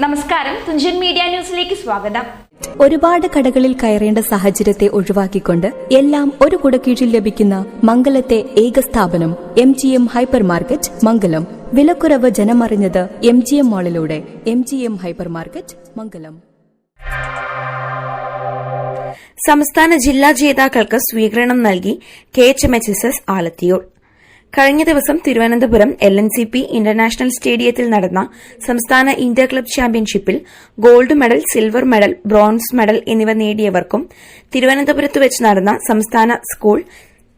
നമസ്കാരം. തുഞ്ചൻ മീഡിയ ന്യൂസിലേക്ക് സ്വാഗതം. ഒരുപാട് കടകളിൽ കയറേണ്ട സാഹചര്യത്തെ ഒഴിവാക്കിക്കൊണ്ട് എല്ലാം ഒരു കുടക്കീഴിൽ ലഭിക്കുന്ന മംഗലത്തെ ഏക സ്ഥാപനം M G M hyper market Mangalam. വിലക്കുറവ് ജനമറിഞ്ഞത് M G M മാളിലൂടെ M G M hyper market Mangalam. സംസ്ഥാന ജില്ലാ ജേതാക്കൾക്ക് സ്വീകരണം നൽകി K H M H S S Alathiyur. കഴിഞ്ഞ ദിവസം Thiruvananthapuram L N C P international സ്റ്റേഡിയത്തിൽ നടന്ന സംസ്ഥാന ഇന്റർ ക്ലബ് ചാമ്പ്യൻഷിപ്പിൽ gold medal silver medal bronze medal എന്നിവ നേടിയവർക്കും തിരുവനന്തപുരത്ത് വെച്ച് നടന്ന സംസ്ഥാന school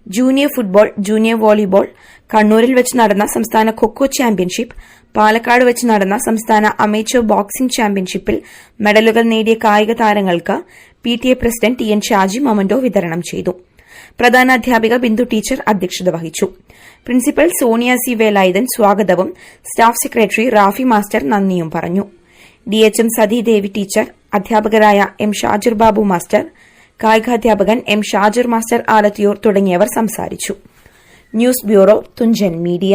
junior football junior volleyball കണ്ണൂരിൽ വെച്ച് നടന്ന സംസ്ഥാന ഖൊക്കോ ചാമ്പ്യൻഷിപ്പ് പാലക്കാട് വെച്ച് നടന്ന സംസ്ഥാന അമേച്ചർ ബോക്സിംഗ് ചാമ്പ്യൻഷിപ്പിൽ മെഡലുകൾ നേടിയ കായിക താരങ്ങൾക്ക് P T A president T N Shaji memento വിതരണം ചെയ്തു. പ്രധാന അധ്യാപിക ബിന്ദു ടീച്ചർ അധ്യക്ഷത വഹിച്ചു. പ്രിൻസിപ്പൽ സോണിയ സി വേലായുധൻ സ്വാഗതവും സ്റ്റാഫ് സെക്രട്ടറി റാഫി മാസ്റ്റർ നന്ദിയും പറഞ്ഞു. ഡിഎച്ച്എം സതീദേവി ടീച്ചർ അധ്യാപകരായ എം ഷാജിർ ബാബു മാസ്റ്റർ കായികാധ്യാപകൻ എം ഷാജിർ മാസ്റ്റർ ആലത്തിയൂർ തുടങ്ങിയവർ സംസാരിച്ചു. News bureau Thunchan media.